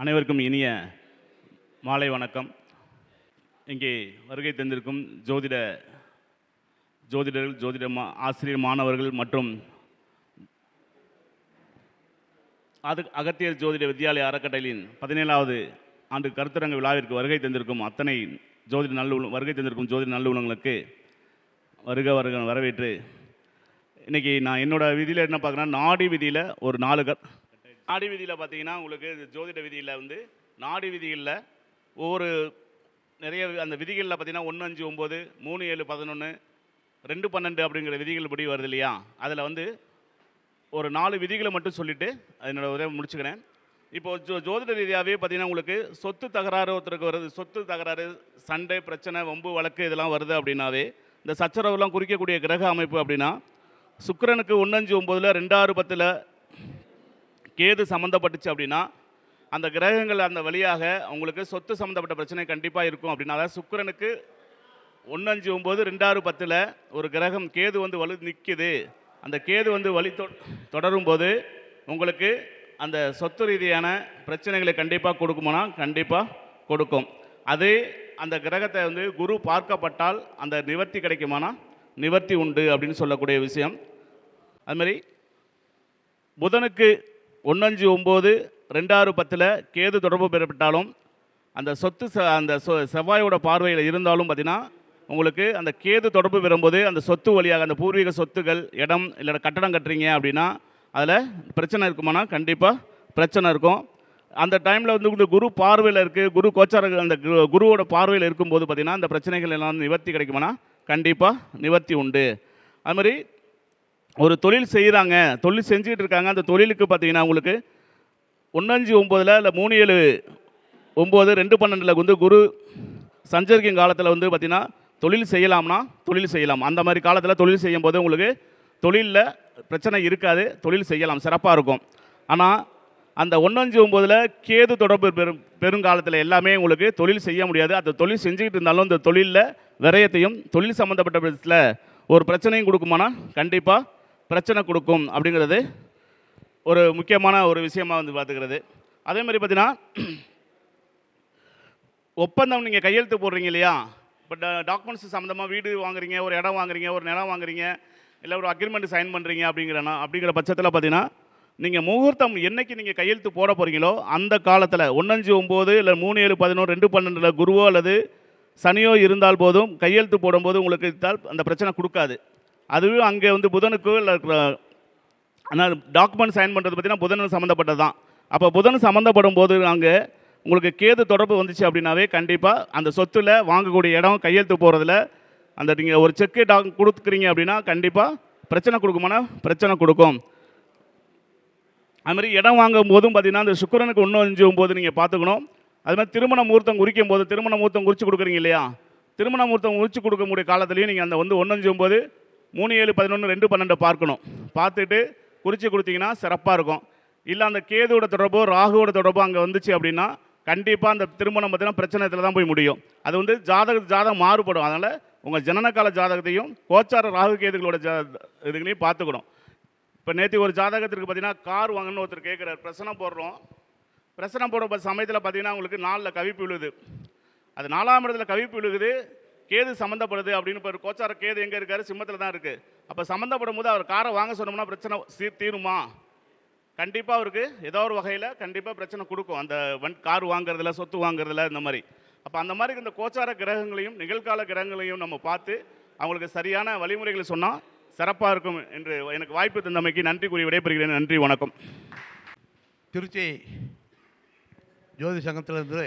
அனைவருக்கும் இனிய மாலை வணக்கம். இங்கே வருகை தந்திருக்கும் ஜோதிட ஜோதிடர்கள் ஜோதிட மா ஆசிரியர் மாணவர்கள் மற்றும் அது அகத்தியர் ஜோதிட வித்யாலய அறக்கட்டளையின் பதினேழாவது ஆண்டு கருத்தரங்க விழாவிற்கு வருகை தந்திருக்கும் அத்தனை ஜோதிட நல்ல வருகை தந்திருக்கும் ஜோதிட நல்லுணங்களுக்கு வருக வருக வரவேற்று. இன்னைக்கு நான் என்னோட விதியில் என்ன பார்க்குறேன்னா நாடி விதியில் ஒரு நாலு க நாடி விதியில் பார்த்தீங்கன்னா உங்களுக்கு ஜோதிட விதியில் வந்து நாடி விதிகளில் ஒவ்வொரு நிறைய அந்த விதிகளில் பார்த்தீங்கன்னா ஒன்று அஞ்சு ஒம்பது மூணு ஏழு பதினொன்று ரெண்டு பன்னெண்டு அப்படிங்கிற விதிகள் படி வருது இல்லையா? அதில் வந்து ஒரு நாலு விதிகளை மட்டும் சொல்லிவிட்டு என்னோட உதவி முடிச்சுக்கிறேன். இப்போ ஜோ ஜோதிட ரீதியாகவே பார்த்தீங்கன்னா உங்களுக்கு சொத்து தகராறு ஒருத்தருக்கு வருது சொத்து தகராறு சண்டை பிரச்சனை வம்பு வழக்கு இதெல்லாம் வருது அப்படின்னாவே இந்த சச்சரவுலாம் குறிக்கக்கூடிய கிரக அமைப்பு அப்படின்னா சுக்கிரனுக்கு அஞ்சு ஒம்போதில் ரெண்டாறு பத்தில் கேது சம்மந்தப்பட்டுச்சு அப்படின்னா அந்த கிரகங்கள் அந்த வழியாக உங்களுக்கு சொத்து சம்மந்தப்பட்ட பிரச்சனை கண்டிப்பாக இருக்கும் அப்படின்னா அதாவது சுக்கிரனுக்கு அஞ்சு ஒம்பது ரெண்டாறு பத்தில் ஒரு கிரகம் கேது வந்து வலு நிற்கிது அந்த கேது வந்து வழி தொ தொடரும் போது உங்களுக்கு அந்த சொத்து ரீதியான பிரச்சனைகளை கண்டிப்பாக கொடுக்குமானா கண்டிப்பாக கொடுக்கும். அது அந்த கிரகத்தை வந்து குரு பார்க்கப்பட்டால் அந்த நிவர்த்தி கிடைக்குமானா நிவர்த்தி உண்டு அப்படின்னு சொல்லக்கூடிய விஷயம். அதுமாதிரி புதனுக்கு ஒன்னஞ்சு ஒம்பது ரெண்டாறு பத்தில் கேது தொடர்பு பெறப்பட்டாலும் அந்த சொத்து ச அந்த சொ செவ்வாயோட பார்வையில் இருந்தாலும் பார்த்தீங்கன்னா உங்களுக்கு அந்த கேது தொடர்பு பெறும்போது அந்த சொத்து வழியாக அந்த பூர்வீக சொத்துகள் இடம் இல்லை கட்டடம் கட்டுறீங்க அப்படின்னா அதில் பிரச்சனை இருக்குமானா கண்டிப்பாக பிரச்சனை இருக்கும். அந்த டைமில் வந்து இந்த குரு பார்வையில் இருக்குது குரு கோச்சார அந்த கு- குருவோட பார்வையில் இருக்கும்போது பார்த்தீங்கன்னா அந்த பிரச்சனைகள் எல்லாம் நிவர்த்தி கிடைக்குமானா கண்டிப்பாக நிவர்த்தி உண்டு. அது மாதிரி ஒரு தொழில் செய்கிறாங்க தொழில் செஞ்சுக்கிட்டு இருக்காங்க. அந்த தொழிலுக்கு பார்த்தீங்கன்னா உங்களுக்கு ஒன்றஞ்சு ஒம்போதில் இல்லை மூணு ஏழு ஒம்பது ரெண்டு பன்னெண்டில் வந்து குரு சஞ்சரிக்கும் காலத்தில் வந்து பார்த்திங்கன்னா தொழில் செய்யலாம்னா தொழில் செய்யலாம். அந்த மாதிரி காலத்தில் தொழில் செய்யும் போது உங்களுக்கு தொழிலில் பிரச்சனை இருக்காது தொழில் செய்யலாம். சிறப்பாக இருக்கும். ஆனால் அந்த ஒன்றஞ்சு ஒம்போதில் கேது தொடர்பு பெரும் பெருங்காலத்தில் எல்லாமே உங்களுக்கு தொழில் செய்ய முடியாது. அந்த தொழில் செஞ்சுக்கிட்டு இருந்தாலும் இந்த தொழிலில் விரயத்தையும் தொழில் சம்மந்தப்பட்ட விதத்தில் ஒரு பிரச்சனையும் கொடுக்குமானா? கண்டிப்பாக பிரச்சனை கொடுக்கும் அப்படிங்கிறது ஒரு முக்கியமான ஒரு விஷயமா வந்து பார்த்துக்கிறது. அதே மாதிரி பார்த்தீங்கன்னா ஒப்பந்தம் நீங்கள் கையெழுத்து போடுறீங்க இல்லையா? இப்போ டாக்குமெண்ட்ஸ் சம்மந்தமாக வீடு வாங்குறீங்க ஒரு இடம் வாங்குறீங்க ஒரு நிலம் வாங்குறீங்க இல்லை ஒரு அக்ரிமெண்ட் சைன் பண்ணுறீங்க அப்படிங்கிறனா அப்படிங்கிற பட்சத்தில் பார்த்தீங்கன்னா நீங்கள் முகூர்த்தம் என்னைக்கு நீங்கள் கையெழுத்து போட போகிறீங்களோ அந்த காலத்தில் ஒன்றஞ்சு ஒம்பது இல்லை மூணு ஏழு பதினோரு ரெண்டு பன்னெண்டில் குருவோ அல்லது சனியோ இருந்தால் போதும் கையெழுத்து போடும்போது உங்களுக்கு அந்த பிரச்சனை கொடுக்காது. அதுவே அங்கே வந்து புதனுக்கு இருக்கிற ஆனால் டாக்குமெண்ட் சைன் பண்ணுறது பார்த்தீங்கன்னா புதன் சம்மந்தப்பட்டது தான் அப்போ புதன் சம்மந்தப்படும் போது அங்கே உங்களுக்கு கேது தொடர்பு வந்துச்சு அப்படின்னாவே கண்டிப்பாக அந்த சொத்தில் வாங்கக்கூடிய இடம் கையெழுத்து போகிறதுல அந்த நீங்கள் ஒரு செக்கு டாக் கொடுக்குறீங்க அப்படின்னா கண்டிப்பாக பிரச்சனை கொடுக்குமானா பிரச்சனை கொடுக்கும். அதுமாதிரி இடம் வாங்கும் போதும் பார்த்தீங்கன்னா அந்த சுக்கிரனுக்கு ஒன்று அஞ்சும் போது நீங்கள் பார்த்துக்கணும். அது மாதிரி திருமண முகூர்த்தம் குறிக்கும் போது திருமண முகூர்த்தம் குறித்து கொடுக்குறீங்க இல்லையா? திருமண முகூர்த்தம் குறித்து கொடுக்கக்கூடிய காலத்துலேயும் நீங்கள் அந்த வந்து ஒன்று அஞ்சும் போது மூணு ஏழு பதினொன்று ரெண்டு பன்னெண்டு பார்க்கணும். பார்த்துட்டு குறித்து கொடுத்தீங்கன்னா சிறப்பாக இருக்கும். இல்லை அந்த கேதுவோட தொடர்போ ராகுவோட தொடர்போ அங்கே வந்துச்சு அப்படின்னா கண்டிப்பாக அந்த திருமணம் பார்த்தீங்கன்னா பிரச்சனையில் தான் போய் முடியும். அது வந்து ஜாதக ஜாதகம் மாறுபடும். அதனால் உங்கள் ஜனனகால ஜாதகத்தையும் கோச்சார ராகு கேதுகளோட ஜா இதுகளையும் பார்த்துக்கணும். இப்போ நேற்று ஒரு ஜாதகத்திற்கு பார்த்தீங்கன்னா கார் வாங்கணும்னு ஒருத்தர் கேட்குறாரு பிரசனம் போடுறோம். பிரசனம் போடுற சமயத்தில் பார்த்தீங்கன்னா உங்களுக்கு நாலில் கவிப்பு விழுது. அது நாலாம் இடத்துல கவிப்பு விழுகுது. கேது சம்மந்தப்படுது அப்படின்னு இப்போ கோச்சார கேது எங்கே இருக்காரு? சிம்மத்தில் தான் இருக்குது அப்போ சம்மந்தப்படும் போது அவர் காரை வாங்க சொன்னோம்னா பிரச்சனை சீர் தீருமா? கண்டிப்பாக அவருக்கு ஏதோ ஒரு வகையில் கண்டிப்பாக பிரச்சனை கொடுக்கும். அந்த வன் கார் வாங்குறதுல சொத்து வாங்குறதுல இந்த மாதிரி. அப்போ அந்த மாதிரி இந்த கோச்சார கிரகங்களையும் நிகழ்கால கிரகங்களையும் நம்ம பார்த்து அவங்களுக்கு சரியான வழிமுறைகளை சொன்னால் சிறப்பாக இருக்கும் என்று எனக்கு வாய்ப்பு தந்தமைக்கு நன்றி கூறி விடைபெறுகிறேன். நன்றி வணக்கம். திருச்சி ஜோதி சங்கத்திலிருந்து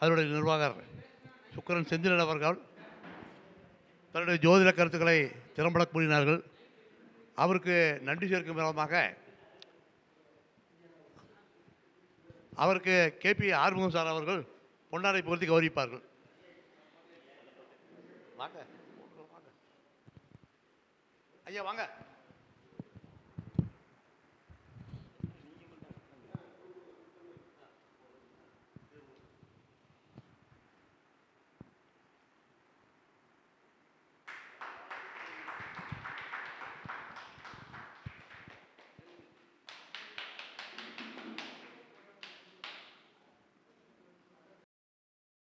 அதனுடைய நிர்வாகர் சுக்கரன் செந்திலன் அவர்கள் தன்னுடைய ஜோதிட கருத்துக்களை திறம்பட கூறினார்கள். அவருக்கு நன்றி சேர்க்கும் விதமாக அவருக்கு கேபி ஆறுமுகம் சார் அவர்கள் பொன்னாரை பொருத்தி கௌரவிப்பார்கள். வாங்க. ஐயா வாங்க.